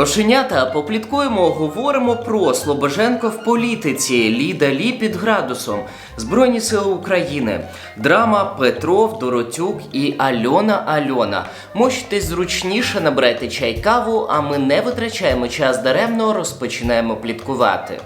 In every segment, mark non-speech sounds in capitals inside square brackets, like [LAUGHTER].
Кошенята попліткуємо, говоримо про Слобоженко в політиці, Ліда Лі під градусом, Збройні Сили України, драма Петров, Доротюк і Альона Альона. Можете зручніше набрати чай каву, а ми не витрачаємо час даремно, розпочинаємо пліткувати.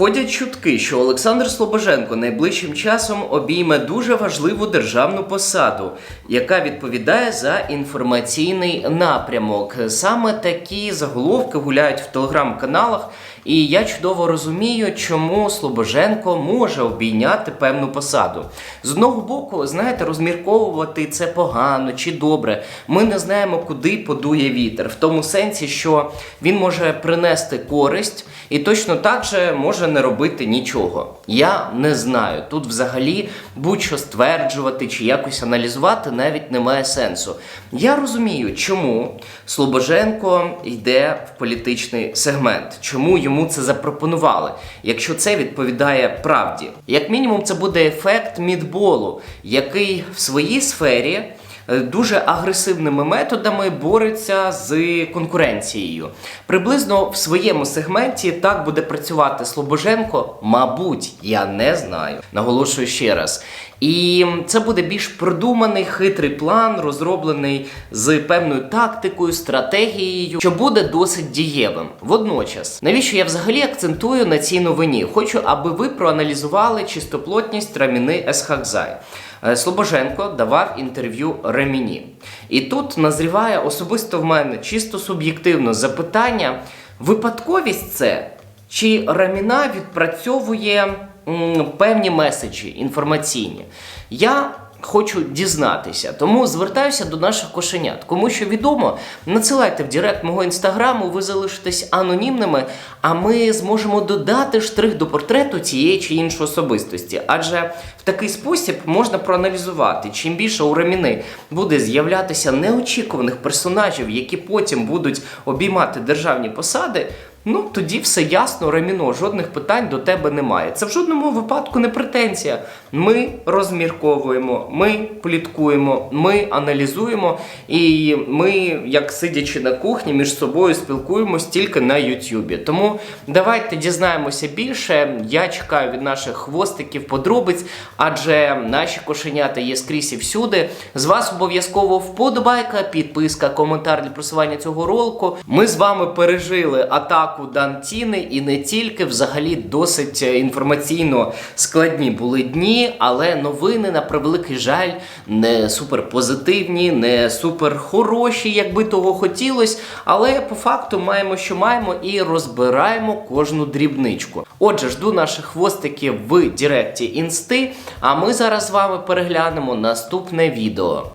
Ходять чутки, що Олександр Слобоженко найближчим часом обійме дуже важливу державну посаду, яка відповідає за інформаційний напрямок. Саме такі заголовки гуляють в телеграм-каналах, і я чудово розумію, чому Слобоженко може обійняти певну посаду. З одного боку, знаєте, розмірковувати це погано чи добре. Ми не знаємо, куди подує вітер, в тому сенсі, що він може принести користь і точно так же може не робити нічого. Я не знаю. Тут взагалі будь-що стверджувати чи якось аналізувати навіть немає сенсу. Я розумію, чому Слобоженко йде в політичний сегмент, чому йому це запропонували, якщо це відповідає правді. Як мінімум, це буде ефект мідболу, який в своїй сфері дуже агресивними методами бореться з конкуренцією. Приблизно в своєму сегменті так буде працювати Слобоженко, мабуть, я не знаю. Наголошую ще раз. І це буде більш продуманий хитрий план, розроблений з певною тактикою, стратегією, що буде досить дієвим. Водночас, навіщо я взагалі акцентую на цій новині? Хочу, аби ви проаналізували чистоплотність Раміни Есхакзай. Е, Слобоженко давав інтерв'ю Реміні. І тут назріває особисто в мене чисто суб'єктивно запитання: випадковість це чи Раміна відпрацьовує м, певні меседжі інформаційні? Я хочу дізнатися, тому звертаюся до наших кошенят. Кому що відомо, надсилайте в Директ мого інстаграму, ви залишитесь анонімними, а ми зможемо додати штрих до портрету цієї чи іншої особистості. Адже в такий спосіб можна проаналізувати, чим більше у Раміни буде з'являтися неочікуваних персонажів, які потім будуть обіймати державні посади. Ну, тоді все ясно, Реміно, жодних питань до тебе немає. Це в жодному випадку не претензія. Ми розмірковуємо, ми пліткуємо, ми аналізуємо, і ми, як сидячи на кухні, між собою спілкуємось тільки на Ютубі. Тому давайте дізнаємося більше. Я чекаю від наших хвостиків подробиць, адже наші кошенята є скрізь і всюди. З вас обов'язково вподобайка, підписка, коментар для просування цього ролику. Ми з вами пережили атаку Дантіни і не тільки взагалі досить е, інформаційно складні були дні, але новини на превеликий жаль не супер позитивні, не супер хороші, як би того хотілося. Але по факту маємо, що маємо, і розбираємо кожну дрібничку. Отже, жду наших хвостиків в Директі Інсти. А ми зараз з вами переглянемо наступне відео.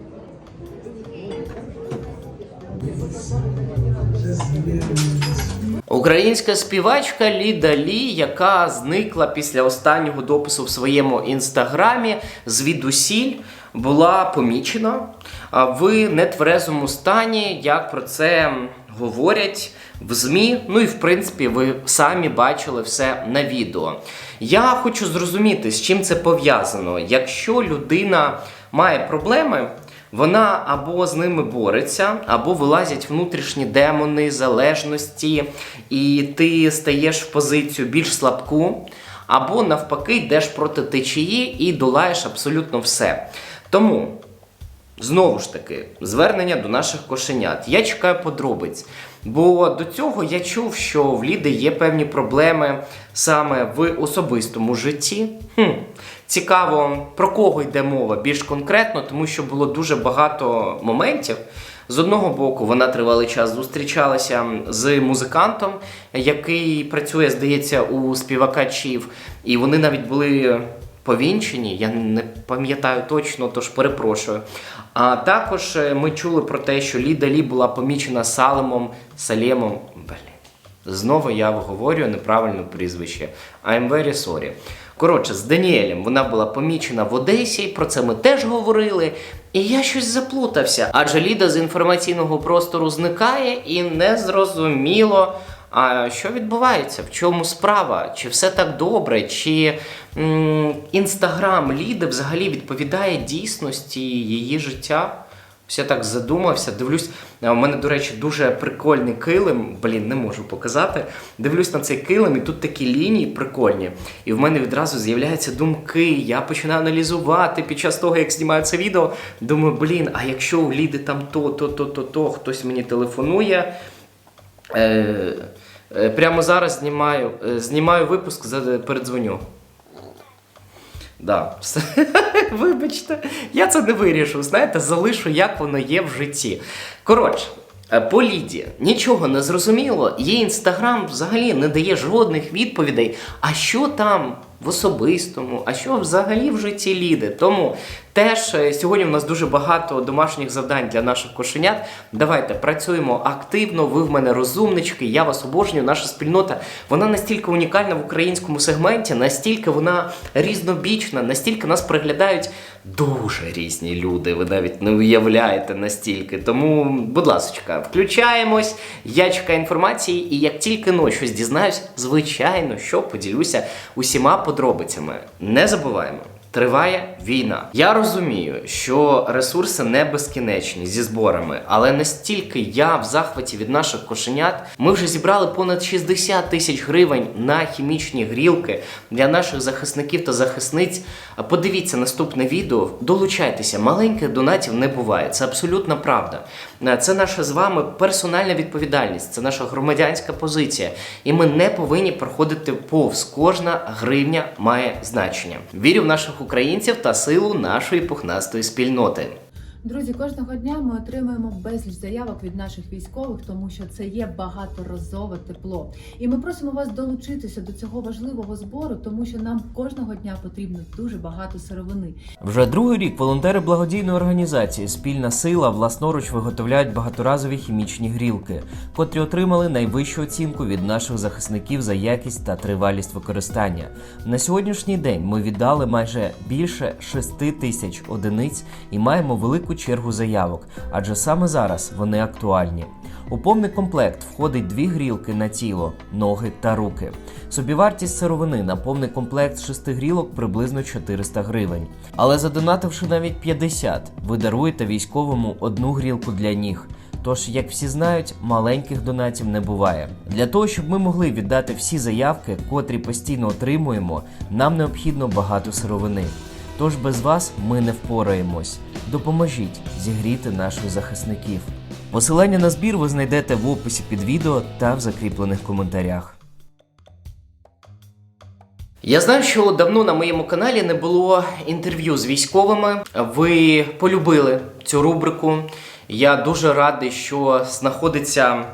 Українська співачка Ліда Лі, яка зникла після останнього допису в своєму інстаграмі звідусіль, була помічена в нетверезому стані, як про це говорять в ЗМІ. Ну і в принципі, ви самі бачили все на відео. Я хочу зрозуміти, з чим це пов'язано. Якщо людина має проблеми. Вона або з ними бореться, або вилазять внутрішні демони, залежності, і ти стаєш в позицію більш слабку, або навпаки йдеш проти течії і долаєш абсолютно все. Тому. Знову ж таки, звернення до наших кошенят. Я чекаю подробиць. Бо до цього я чув, що в Ліди є певні проблеми саме в особистому житті. Хм. Цікаво, про кого йде мова більш конкретно, тому що було дуже багато моментів. З одного боку, вона тривалий час зустрічалася з музикантом, який працює, здається, у співакачів, і вони навіть були повінчені, я не пам'ятаю точно, тож перепрошую. А також е, ми чули про те, що Ліда Лі була помічена Салемом Салемом. Блін. Знову я говорю неправильне прізвище. I'm very sorry. Коротше, з Даніелем вона була помічена в Одесі, про це ми теж говорили. І я щось заплутався. Адже Ліда з інформаційного простору зникає і незрозуміло, А що відбувається? В чому справа? Чи все так добре? Чи інстаграм Ліди взагалі відповідає дійсності її життя? Я так задумався, дивлюсь. У мене, до речі, дуже прикольний килим. Блін, не можу показати. Дивлюсь на цей килим, і тут такі лінії прикольні. І в мене відразу з'являються думки. Я починаю аналізувати під час того, як знімаю це відео. Думаю, блін, а якщо у Ліди там то, то, то, то, то, хтось мені телефонує. Е, е, прямо зараз знімаю, е, знімаю випуск, передзвоню. Да. [LAUGHS] Вибачте, я це не вирішу. Знаєте, залишу, як воно є в житті. Коротше, по Ліді нічого не зрозуміло. Її інстаграм взагалі не дає жодних відповідей. А що там в особистому, а що взагалі в житті Ліди? Тому теж е, сьогодні в нас дуже багато домашніх завдань для наших кошенят. Давайте працюємо активно. Ви в мене розумнички. Я вас обожнюю. Наша спільнота вона настільки унікальна в українському сегменті, настільки вона різнобічна, настільки нас приглядають дуже різні люди. Ви навіть не уявляєте настільки. Тому, будь ласка, включаємось. Я чекаю інформації, і як тільки но щось дізнаюсь, звичайно, що поділюся усіма подробицями. Не забуваємо. Триває війна. Я розумію, що ресурси не безкінечні зі зборами, але настільки я в захваті від наших кошенят. Ми вже зібрали понад 60 тисяч гривень на хімічні грілки для наших захисників та захисниць. Подивіться наступне відео. Долучайтеся, маленьких донатів не буває. Це абсолютна правда. Е, Це наша з вами персональна відповідальність, це наша громадянська позиція. І ми не повинні проходити повз. Кожна гривня має значення. Вірю в наших українців та силу нашої пухнастої спільноти. Друзі, кожного дня ми отримуємо безліч заявок від наших військових, тому що це є багаторазове тепло. І ми просимо вас долучитися до цього важливого збору, тому що нам кожного дня потрібно дуже багато сировини. Вже другий рік волонтери благодійної організації Спільна сила власноруч виготовляють багаторазові хімічні грілки, котрі отримали найвищу оцінку від наших захисників за якість та тривалість використання. На сьогоднішній день ми віддали майже більше 6 тисяч одиниць і маємо велику чергу заявок, адже саме зараз вони актуальні. У повний комплект входить дві грілки на тіло, ноги та руки. Собівартість сировини на повний комплект шести грілок приблизно 400 гривень. Але задонативши навіть 50, ви даруєте військовому одну грілку для ніг. Тож, як всі знають, маленьких донатів не буває. Для того, щоб ми могли віддати всі заявки, котрі постійно отримуємо, нам необхідно багато сировини. Тож без вас ми не впораємось. Допоможіть зігріти наших захисників. Посилання на збір ви знайдете в описі під відео та в закріплених коментарях. Я знаю, що давно на моєму каналі не було інтерв'ю з військовими. Ви полюбили цю рубрику. Я дуже радий, що знаходиться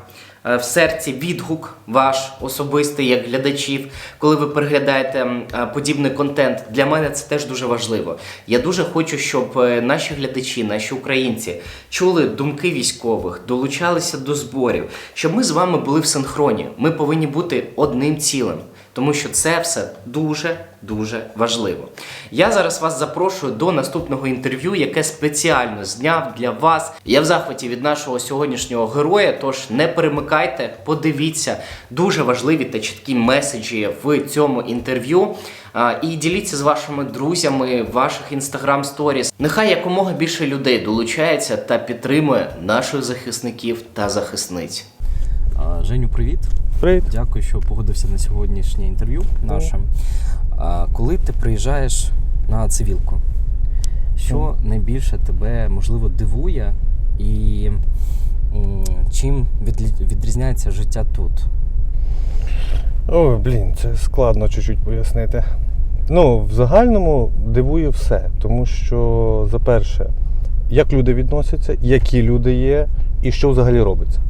в серці відгук ваш особистий як глядачів, коли ви переглядаєте е, подібний контент. Для мене це теж дуже важливо. Я дуже хочу, щоб е, наші глядачі, наші українці чули думки військових, долучалися до зборів, щоб ми з вами були в синхроні. Ми повинні бути одним цілим. Тому що це все дуже дуже важливо. Я зараз вас запрошую до наступного інтерв'ю, яке спеціально зняв для вас. Я в захваті від нашого сьогоднішнього героя. Тож не перемикайте, подивіться дуже важливі та чіткі меседжі в цьому інтерв'ю. І діліться з вашими друзями в ваших інстаграм сторіс. Нехай якомога більше людей долучається та підтримує наших захисників та захисниць. Женю, привіт. Привіт. Дякую, що погодився на сьогоднішнє інтерв'ю наше. Коли ти приїжджаєш на цивілку, що найбільше тебе можливо дивує і чим відрізняється життя тут? Ой, блін, це складно чуть-чуть пояснити. Ну, в загальному дивує все, тому що, за перше, як люди відносяться, які люди є і що взагалі робиться.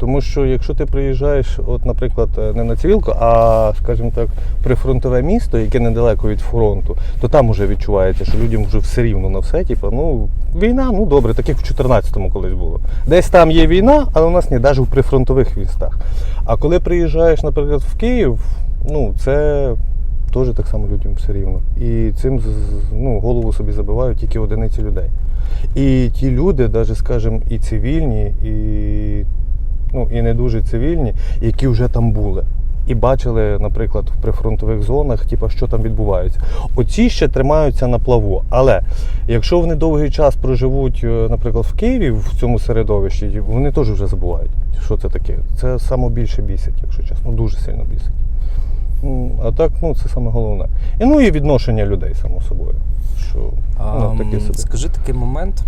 Тому що якщо ти приїжджаєш, от, наприклад, не на цивілку, а, скажімо так, прифронтове місто, яке недалеко від фронту, то там вже відчувається, що людям вже все рівно на все. Типу, ну, війна, ну добре, так як в 14-му колись було. Десь там є війна, але у нас не навіть в прифронтових містах. А коли приїжджаєш, наприклад, в Київ, ну це теж так само людям все рівно. І цим ну, голову собі забивають тільки одиниці людей. І ті люди, навіть, скажімо, і цивільні, і ну і не дуже цивільні, які вже там були. І бачили, наприклад, в прифронтових зонах, типу, що там відбувається. Оці ще тримаються на плаву. Але якщо вони довгий час проживуть, е, наприклад, в Києві в цьому середовищі, вони теж вже забувають, що це таке. Це саме більше бісить, якщо чесно, дуже сильно бісить. М, А так, ну це саме головне. І ну і відношення людей, само собою. Що ну, таке собі. Скажи такий момент,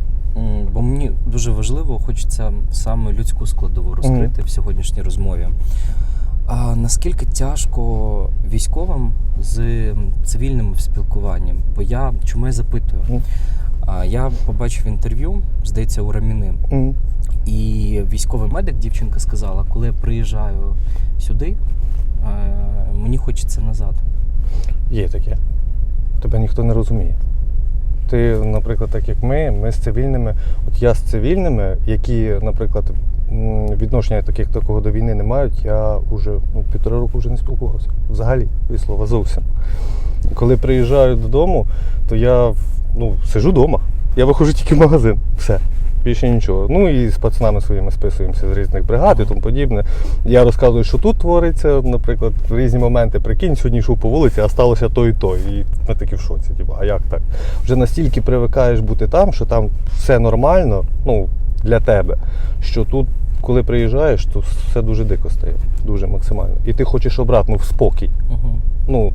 бо мені дуже важливо, хочеться саме людську складову розкрити в сьогоднішній розмові. А наскільки тяжко військовим з цивільним спілкуванням? Бо я чому я запитую? Мгм. А, я побачив інтерв'ю, здається, у Раміни. М. І військовий медик, дівчинка сказала, коли я приїжджаю сюди, е, мені хочеться назад. Є таке. Тебе ніхто не розуміє. Ти, наприклад, так як ми, ми з цивільними, от я з цивільними, які, наприклад, відношення таких такого до війни не мають, я вже ну, півтора року вже не спілкувався. Взагалі, від слова зовсім. І коли приїжджаю додому, то я ну, сижу вдома. Я виходжу тільки в магазин. Все. Більше нічого. Ну і з пацанами своїми списуємося з різних бригад і тому подібне. Я розказую, що тут твориться, наприклад, в різні моменти. Прикинь, сьогодні йшов по вулиці, а сталося то і то. І ми такі в шоці. Типу, а як так? Вже настільки привикаєш бути там, що там все нормально, ну, для тебе, що тут, коли приїжджаєш, то все дуже дико стає. Дуже максимально. І ти хочеш обратно в спокій. Не то ну,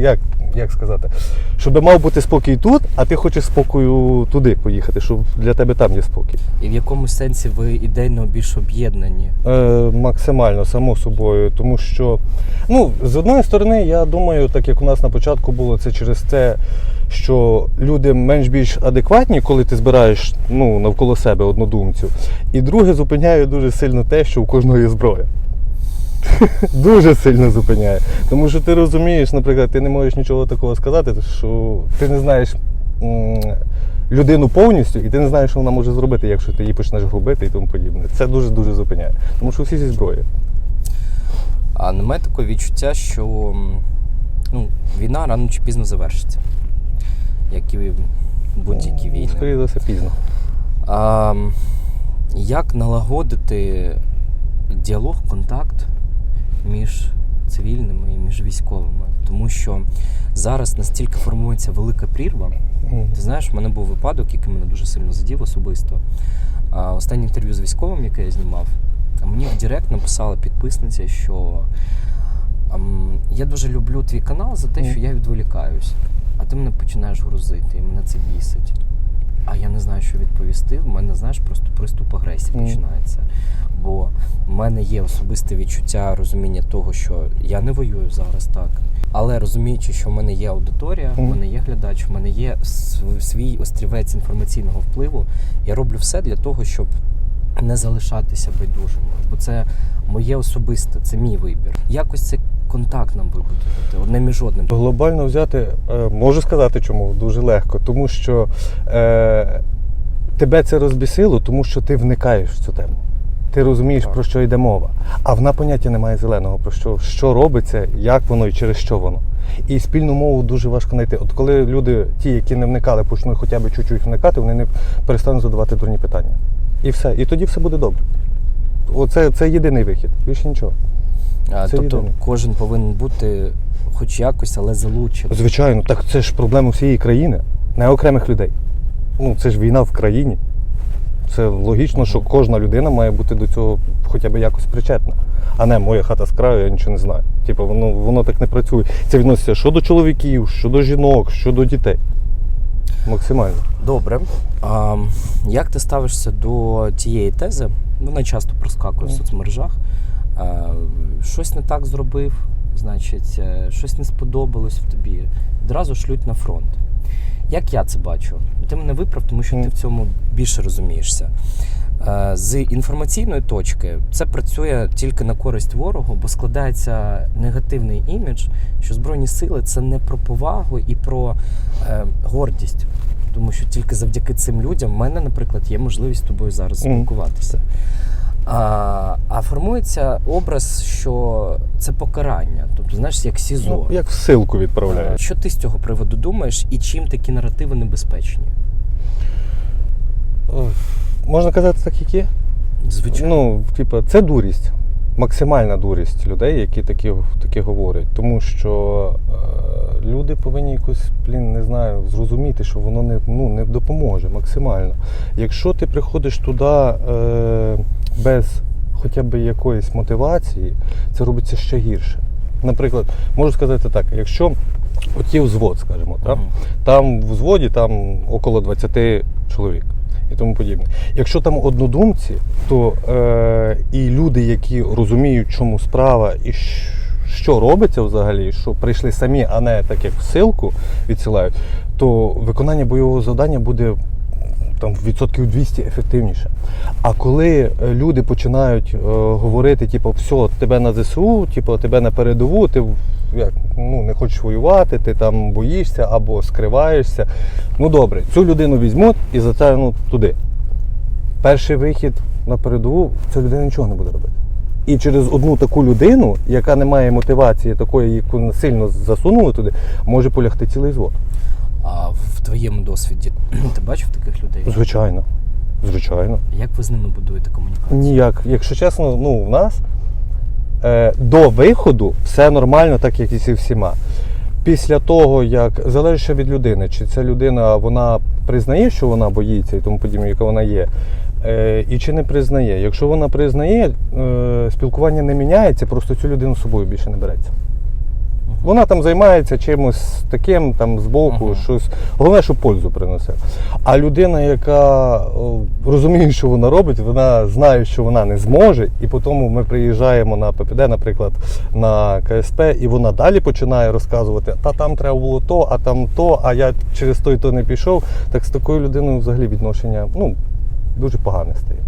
як, як сказати, щоб мав бути спокій тут, а ти хочеш спокою туди поїхати, щоб для тебе там є спокій. І в якомусь сенсі ви ідейно більш об'єднані. Е, максимально, само собою. Тому що, ну, з одної сторони, я думаю, так як у нас на початку було, це через те, що люди менш-більш адекватні, коли ти збираєш ну, навколо себе однодумців. І друге, зупиняє дуже сильно те, що у кожного є зброя. [LAUGHS] Дуже сильно зупиняє. Тому що ти розумієш, наприклад, ти не можеш нічого такого сказати, що ти не знаєш людину повністю, і ти не знаєш, що вона може зробити, якщо ти її почнеш грубити і тому подібне. Це дуже-дуже зупиняє. Тому що всі зі зброєю. А немає такого відчуття, що ну, війна рано чи пізно завершиться. Як і будь-які війни. Скоріше за все пізно. А, як налагодити діалог, контакт між цивільними і між військовими? Тому що зараз настільки формується велика прірва. Ти знаєш, в мене був випадок, який мене дуже сильно задів особисто. А, останнє інтерв'ю з військовим, яке я знімав, мені в Директ написала підписниця, що я дуже люблю твій канал за те, що я відволікаюсь, а ти мене починаєш грузити, і мене це бісить. А я не знаю, що відповісти. В мене, знаєш, просто приступ агресії Мгм. починається. Бо в мене є особисте відчуття, розуміння того, що я не воюю зараз так. Але розуміючи, що в мене є аудиторія, в мене є глядач, в мене є свій острівець інформаційного впливу, я роблю все для того, щоб не залишатися байдужими. Бо це моє особисте, це мій вибір. Якось це контакт нам вибудувати, одне між одним. Глобально взяти, е, можу сказати чому, дуже легко. Тому що е, тебе це розбісило, тому що ти вникаєш в цю тему. Ти розумієш, Так. про що йде мова. А вона поняття немає зеленого, про що, що робиться, як воно і через що воно. І спільну мову дуже важко знайти. От коли люди, ті, які не вникали, почнуть хоча б чуть-чуть вникати, вони не перестануть задавати дурні питання. І все. І тоді все буде добре. Оце це єдиний вихід, більше нічого. А, це тобто єдине. кожен повинен бути хоч якось, але залучений. Звичайно, так це ж проблема всієї країни, не окремих людей. Ну, це ж війна в країні. Це логічно, що кожна людина має бути до цього хоча б якось причетна. А не моя хата з краю, я нічого не знаю. Типу, воно, воно так не працює. Це відноситься що до чоловіків, що до жінок, що до дітей. Максимально. Добре. А, як ти ставишся до тієї тези? Вона часто проскакує в соцмережах. А, щось не так зробив, значить, е, щось не сподобалось в тобі. Одразу шлють на фронт. Як я це бачу? Ти мене виправ, тому що ти в цьому більше розумієшся. Е, З інформаційної точки це працює тільки на користь ворогу, бо складається негативний імідж, що Збройні сили це не про повагу і про е, гордість. Тому що тільки завдяки цим людям в мене, наприклад, є можливість з тобою зараз спілкуватися. А, а формується образ, що це покарання. Тобто, знаєш, як СІЗО. Ну, як в силку відправляють. Що ти з цього приводу думаєш і чим такі наративи небезпечні? Можна казати так, як є? Звичайно. Ну, типу, це дурість. Максимальна дурість людей, які такі, такі говорять. Тому що е, люди повинні якось, блін, не знаю, зрозуміти, що воно не, ну, не допоможе максимально. Якщо ти приходиш туди е, без хоча б якоїсь мотивації, це робиться ще гірше. Наприклад, можу сказати так, якщо от є взвод, скажімо, так? Там в взводі там около 20 чоловік і тому подібне. Якщо там однодумці, то е, і люди, які розуміють, чому справа і що робиться взагалі, що прийшли самі, а не так як в силку відсилають, то виконання бойового завдання буде там відсотків 200 ефективніше. А коли е, люди починають е, говорити, типу, все, тебе на ЗСУ, типу, тебе на передову, ти як, ну, не хочеш воювати, ти там боїшся або скриваєшся. Ну добре, цю людину візьмуть і затягнуть туди. Перший вихід на передову, ця людина нічого не буде робити. І через одну таку людину, яка не має мотивації такої, яку насильно засунули туди, може полягти цілий звод. А твоєму досвіді [CLEARS THROAT] ти бачив таких людей? Звичайно. Звичайно. Як ви з ними будуєте комунікацію? Ніяк. Якщо чесно, ну, в нас е, до виходу все нормально, так як і зі всіма. Після того, як залежить ще від людини, чи ця людина вона признає, що вона боїться і тому подібне, яка вона є, е, і чи не признає. Якщо вона признає, е, спілкування не міняється, просто цю людину з собою більше не береться. Вона там займається чимось таким, там збоку, Мгм. щось. Головне, що пользу принесе. А людина, яка розуміє, що вона робить, вона знає, що вона не зможе, і потім ми приїжджаємо на ППД, наприклад, на КСП, і вона далі починає розказувати, та там треба було то, а там то, а я через то і то не пішов. Так з такою людиною взагалі відношення ну, дуже погане стає,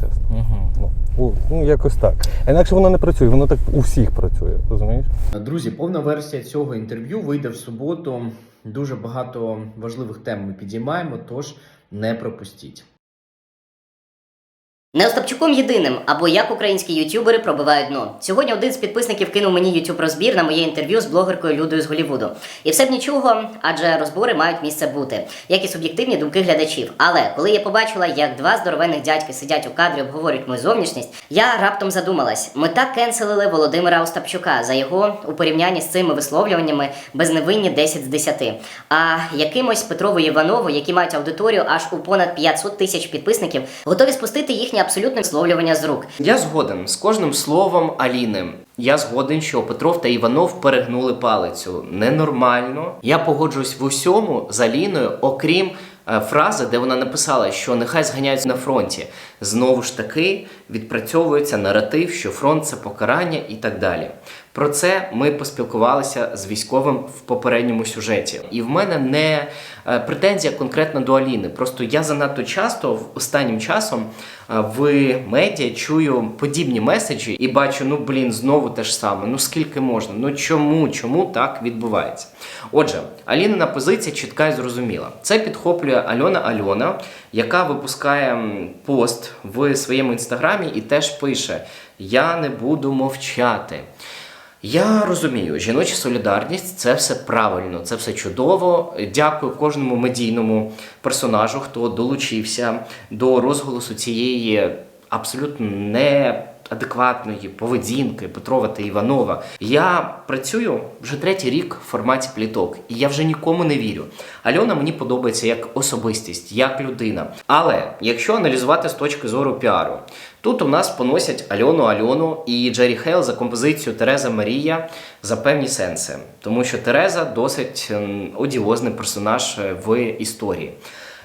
чесно. Угу. Ну, ну якось так. Інакше воно не працює, воно так у всіх працює, розумієш? Друзі, повна версія цього інтерв'ю вийде в суботу. Дуже багато важливих тем ми підіймаємо, тож не пропустіть. Не Остапчуком єдиним, або як українські ютубери пробивають дно. Сьогодні один з підписників кинув мені YouTube розбір на моє інтерв'ю з блогеркою Людою з Голівуду. І все б нічого, адже розбори мають місце бути, як і суб'єктивні думки глядачів. Але коли я побачила, як два здоровенних дядьки сидять у кадрі, обговорюють мою зовнішність, я раптом задумалась. Ми так кенселили Володимира Остапчука за його у порівнянні з цими висловлюваннями безневинні 10 з 10. А якимось Петрову Іванову, які мають аудиторію аж у понад 500 тисяч підписників, готові спустити абсолютне зловлювання з рук. Я згоден з кожним словом Аліни. Я згоден, що Петров та Іванов перегнули палицю. Ненормально. Я погоджуюсь в усьому з Аліною, окрім Фраза, фрази, де вона написала, що нехай зганяються на фронті. Знову ж таки відпрацьовується наратив, що фронт це покарання і так далі. Про це ми поспілкувалися з військовим в попередньому сюжеті. І в мене не е, претензія конкретно до Аліни. Просто я занадто часто в останнім часом е, в медіа чую подібні меседжі і бачу, ну блін, знову те ж саме. Ну скільки можна? Ну чому? Чому так відбувається? Отже, Алінина позиція чітка і зрозуміла. Це підхоплює Альона Альона, яка випускає пост в своєму інстаграмі і теж пише: Я не буду мовчати. Я розумію, жіноча солідарність це все правильно, це все чудово. Дякую кожному медійному персонажу, хто долучився до розголосу цієї абсолютно неадекватної поведінки Петрова та Іванова. Я працюю вже третій рік в форматі пліток, і я вже нікому не вірю. Альона мені подобається як особистість, як людина. Але якщо аналізувати з точки зору піару, Тут у нас поносять Альону Альону і Джері Хейл за композицію Тереза Марія за певні сенси, тому що Тереза досить одіозний персонаж е, в історії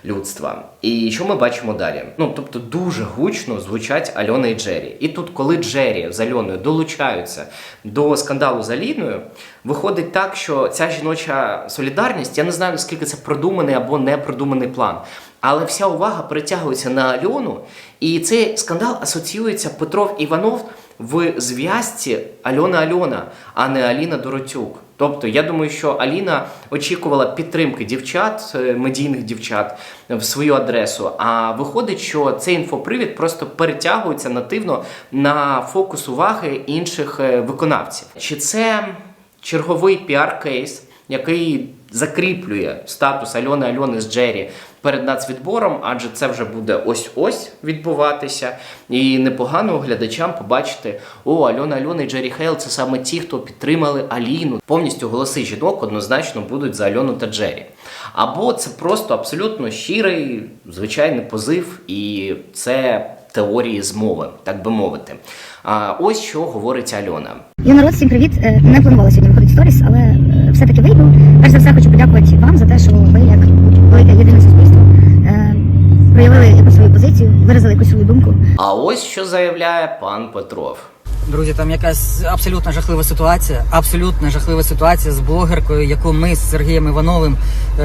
людства. І що ми бачимо далі? Ну тобто дуже гучно звучать Альона і Джері. І тут, коли Джері з Альоною долучаються до скандалу з Аліною, виходить так, що ця жіноча солідарність, я не знаю наскільки це продуманий або не продуманий план. Але вся увага перетягується на Альону, і цей скандал асоціюється Петров Іванов в зв'язці Альона Альона, а не Аліна Доротюк. Тобто, я думаю, що Аліна очікувала підтримки дівчат, е, медійних дівчат в свою адресу. А виходить, що цей інфопривід просто перетягується нативно на фокус уваги інших е, виконавців. Чи це черговий піар-кейс, який закріплює статус Альони Альони з Джері перед нацвідбором, адже це вже буде ось-ось відбуватися. І непогано глядачам побачити: о, Альона Альона і Джері Хейл це саме ті, хто підтримали Аліну. Повністю голоси жінок однозначно будуть за Альону та Джері. Або це просто абсолютно щирий, звичайний позив, і це теорії змови, так би мовити. А ось що говорить Альона. Я народ, всім привіт. Е, Не планувала сьогодні виходити сторіс, але е, все-таки вийду. Перш за все хочу подякувати вам за те, що ви, як велике єдине суспільство, е, проявили якусь свою позицію, виразили якусь свою думку. А ось що заявляє пан Петров. Друзі, там якась абсолютно жахлива ситуація. Абсолютно жахлива ситуація з блогеркою, яку ми з Сергієм Івановим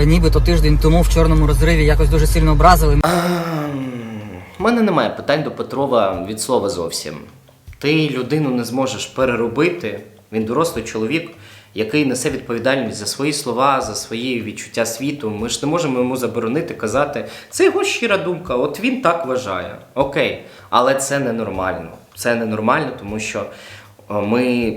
нібито тиждень тому в чорному розриві якось дуже сильно образили. У мене немає питань до Петрова від слова зовсім. Ти людину не зможеш переробити. Він дорослий чоловік, який несе відповідальність за свої слова, за свої відчуття світу. Ми ж не можемо йому заборонити казати, це його щира думка, от він так вважає. Окей, але це ненормально. Це ненормально, тому що е, ми.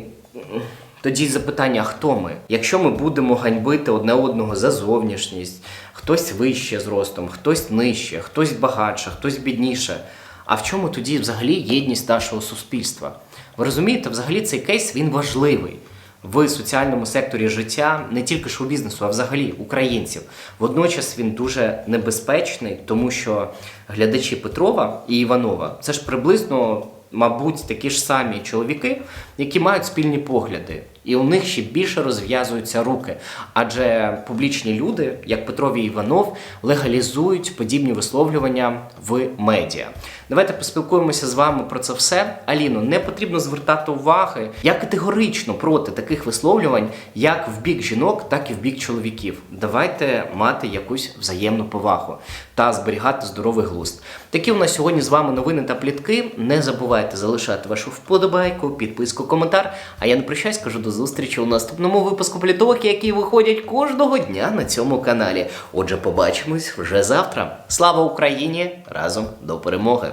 Тоді запитання, хто ми? Якщо ми будемо ганьбити одне одного за зовнішність, хтось вище зростом, хтось нижче, хтось багатше, хтось бідніше. А в чому тоді взагалі єдність нашого суспільства? Ви розумієте, взагалі цей кейс він важливий в соціальному секторі життя не тільки шоу-бізнесу, а взагалі українців. Водночас він дуже небезпечний, тому що глядачі Петрова і Іванова це ж приблизно, мабуть, такі ж самі чоловіки, які мають спільні погляди. І у них ще більше розв'язуються руки. Адже публічні люди, як Петров і Іванов, легалізують подібні висловлювання в медіа. Давайте поспілкуємося з вами про це все. Аліно, не потрібно звертати уваги. Я категорично проти таких висловлювань, як в бік жінок, так і в бік чоловіків. Давайте мати якусь взаємну повагу та зберігати здоровий глузд. Такі у нас сьогодні з вами новини та плітки. Не забувайте залишати вашу вподобайку, підписку, коментар. А я не прощаюсь, кажу до зустрічі у наступному випуску пліток, які виходять кожного дня на цьому каналі. Отже, побачимось вже завтра. Слава Україні! Разом до перемоги!